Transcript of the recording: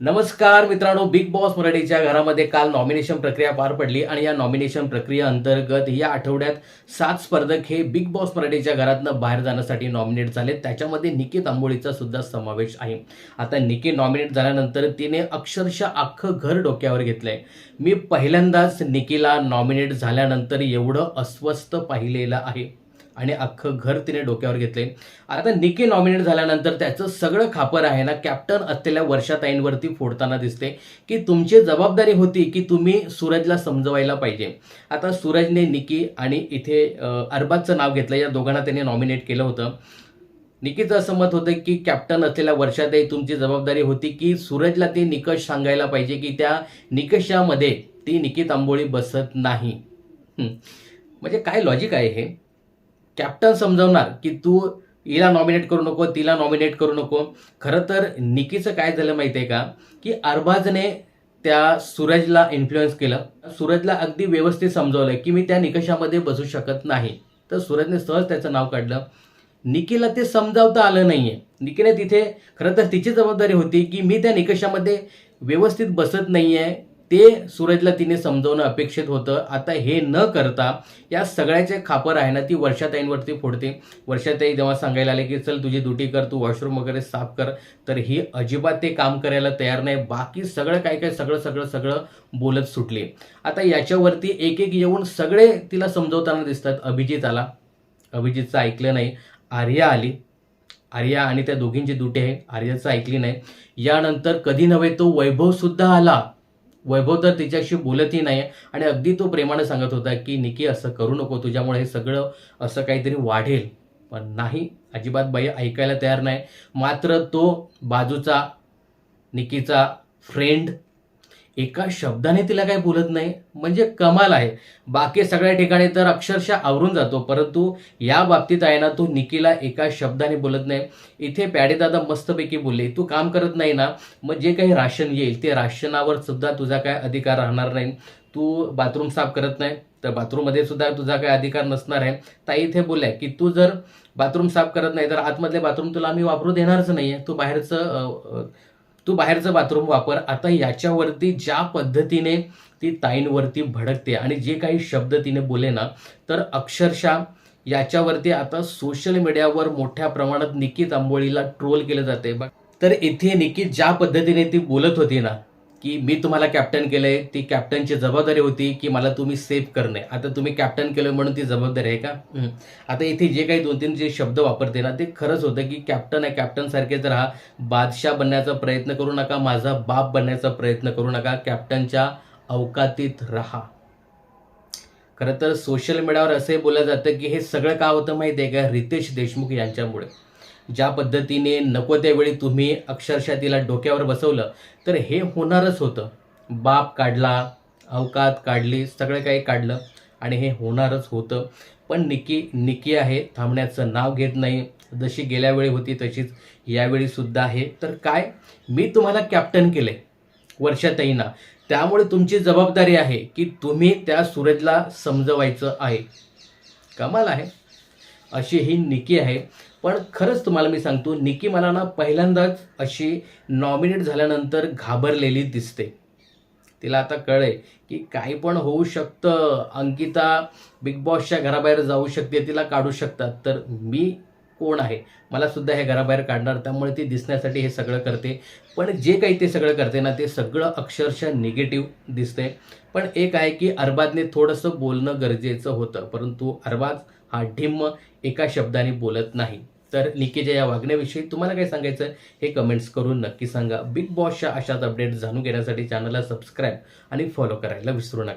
नमस्कार मित्रांनो big boss मराठीच्या घरामध्ये काल नॉमिनेशन प्रक्रिया पार पडली आणि या नॉमिनेशन प्रक्रिया अंतर्गत या आठवड्यात सात स्पर्धक हे बिग बॉस मराठीच्या घरातनं बाहेर जाण्यासाठी नॉमिनेट झाले त्याच्यामध्ये निकी तांबोळीचा सुद्धा समावेश आहे. आता निकी नॉमिनेट झाल्यानंतर तिने अक्षरशः अख्खं घर डोक्यावर घेतलंय. मी पहिल्यांदाच निकीला नॉमिनेट झाल्यानंतर एवढं अस्वस्थ पाहिलेलं आहे. आणि अख्खं घर तिने डोक्यावर घेतले आता निकी नॉमिनेट झाल्यानंतर त्याचं सगळं खापर आहे ना कॅप्टन असलेल्या वर्षाताईंवरती फोडताना दिसते की तुमची जबाबदारी होती की तुम्ही सूरजला समजवायला पाहिजे. आता सूरजने निकी आणि इथे अरबाजचं नाव घेतलं या दोघांना त्याने नॉमिनेट केलं होतं. निकीचं असं मत होतं की कॅप्टन असलेल्या वर्षातही तुमची जबाबदारी होती की सूरजला ते निकष सांगायला पाहिजे की त्या निकषामध्ये ती निकी तांबोळी बसत नाही. म्हणजे काय लॉजिक आहे हे? कॅप्टन समजवणार की तू हिला नॉमिनेट करू नको तिला नॉमिनेट करू नको. खरं तर निकीचं काय झालं माहिती आहे का? की अरबाजने त्या सूरजला इन्फ्लुएन्स केलं. सूरजला अगदी व्यवस्थित समजवलं की मी त्या निकषामध्ये बसू शकत नाही. तर सूरजने सहज त्याचं नाव काढलं. निकीला ते समजावता आलं नाहीये. निकीने तिथे खरं तर तिची जबाबदारी होती की मी त्या निकषामध्ये व्यवस्थित बसत नाहीये. ते सूरजला तिने समजवणं अपेक्षित होतं. आता हे न करता या सगळ्याचे खापर आहे ना ती वर्षाताईंवरती फोडते. वर्षाताई जेव्हा सांगायला आले की चल तुझी दुटी कर तू वॉशरूम वगैरे साफ कर. तर ही अजिबात ते काम करायला तयार नाही. बाकी सगळं काय काय सगळं सगळं सगळं बोलत सुटले. आता याच्यावरती एक एक येऊन सगळे तिला समजवताना दिसतात. अभिजित आला. अभिजितचं ऐकलं नाही. आर्या आली. आर्या आणि त्या दोघींची दुटी आहे. आर्याचं ऐकली नाही. यानंतर कधी नव्हे तो वैभव सुद्धा आला. वैभव तर तिच्याशी बोलतही नाही आणि अगदी तो प्रेमाने सांगत होता की निकी असं करू नको. तुझ्यामुळे हे सगळं असं काहीतरी वाढेल. पण नाही. अजिबात बाई ऐकायला तयार नाही. मात्र तो बाजूचा निकीचा फ्रेंड एका शब्दाने तिला काही बोलत नाही म्हणजे कमाल आहे. बाकी सगळ्या ठिकाणी तर अक्षरशः आवरून जातो परंतु या बाबतीत आहे ना तो निकीला एका शब्दाने बोलत नाही. इथे प्याडेदादा मस्तपैकी बोलले तू काम करत नाही ना मग जे काही राशन येईल ते राशनावर सुद्धा तुझा काय अधिकार राहणार नाही. तू बाथरूम साफ करत नाही तर बाथरूममध्ये सुद्धा तुझा काय अधिकार नसणार आहे. ताई इथे बोलल्या की तू जर बाथरूम साफ करत नाही तर आतमधले बाथरूम तुला आम्ही वापरू देणारच नाही आहे तू बाहेरचं तू बाहेरचं बाथरूम वापर. आता याच्यावरती ज्या पद्धतीने ती ताईंवरती भडकते आणि जे काही शब्द तिने बोले ना तर अक्षरशः याच्यावरती आता सोशल मीडियावर मोठ्या प्रमाणात निकित आंबोळीला ट्रोल केलं जाते. तर इथे निकित ज्या पद्धतीने ती बोलत होती ना की मी तुम्हाला कॅप्टन केलंय ती कॅप्टनची जबाबदारी होती की मला तुम्ही सेफ करणे. आता तुम्ही कॅप्टन केलं म्हणून ती जबाबदारी आहे का? आता इथे जे काही दोन तीन जे शब्द वापरते ना ते खरंच होतं की कॅप्टन आहे कॅप्टनसारखेच राहा. बादशाह बनण्याचा प्रयत्न करू नका माझा बाप बनण्याचा प्रयत्न करू नका कॅप्टनच्या अवकातीत राहा. खरं तर सोशल मीडियावर असंही बोललं जातं की हे सगळं का होतं माहिती आहे का? रितेश देशमुख यांच्यामुळे. ज्या पद्धतीने नको त्यावेळी तुम्ही अक्षरशः तिला डोक्यावर बसवलं तर हे होणारच होतं. बाप काढला अवकात काढली सगळं काही काढलं आणि हे होणारच होतं. पण निकी निकी आहे थांबण्याचं नाव घेत नाही. जशी गेल्या वेळी होती तशीच यावेळी सुद्धा आहे. तर काय? मी तुम्हाला कॅप्टन केले वर्षातहीना त्यामुळे तुमची जबाबदारी आहे की तुम्ही त्या सूरजला समजवायचं आहे. कमाल आहे. अशी ही निकी आहे. पण खरंच तुम्हाला मी सांगतो निकी मला ना पहिल्यांदाच अशी नॉमिनेट झाल्यानंतर घाबरलेली दिसते. तिला आता कळे की काही पण होऊ शकतं. अंकिता बिग बॉसच्या घराबाहेर जाऊ शकते तिला काढू शकतात. तर मी कोण आहे? मला सुद्धा हे घराबाहेर काढणार त्यामुळे ती दिसण्यासाठी हे सगळं करते. पण जे काही ते सगळं करते ना ते सगळं अक्षरशः निगेटिव्ह दिसते. पण एक आहे की अरबाजने थोडंसं बोलणं गरजेचं होतं परंतु अरबाज हा ढिम्म एका शब्दाने बोलत नाही. तर निकीच्या या वागण्याविषयी तुम्हाला काय सांगायचं हे कमेंट्स करून नक्की सांगा. बिग बॉसच्या अशाच अपडेट जाणून घेण्यासाठी चॅनलला सबस्क्राईब आणि फॉलो करायला विसरू नका.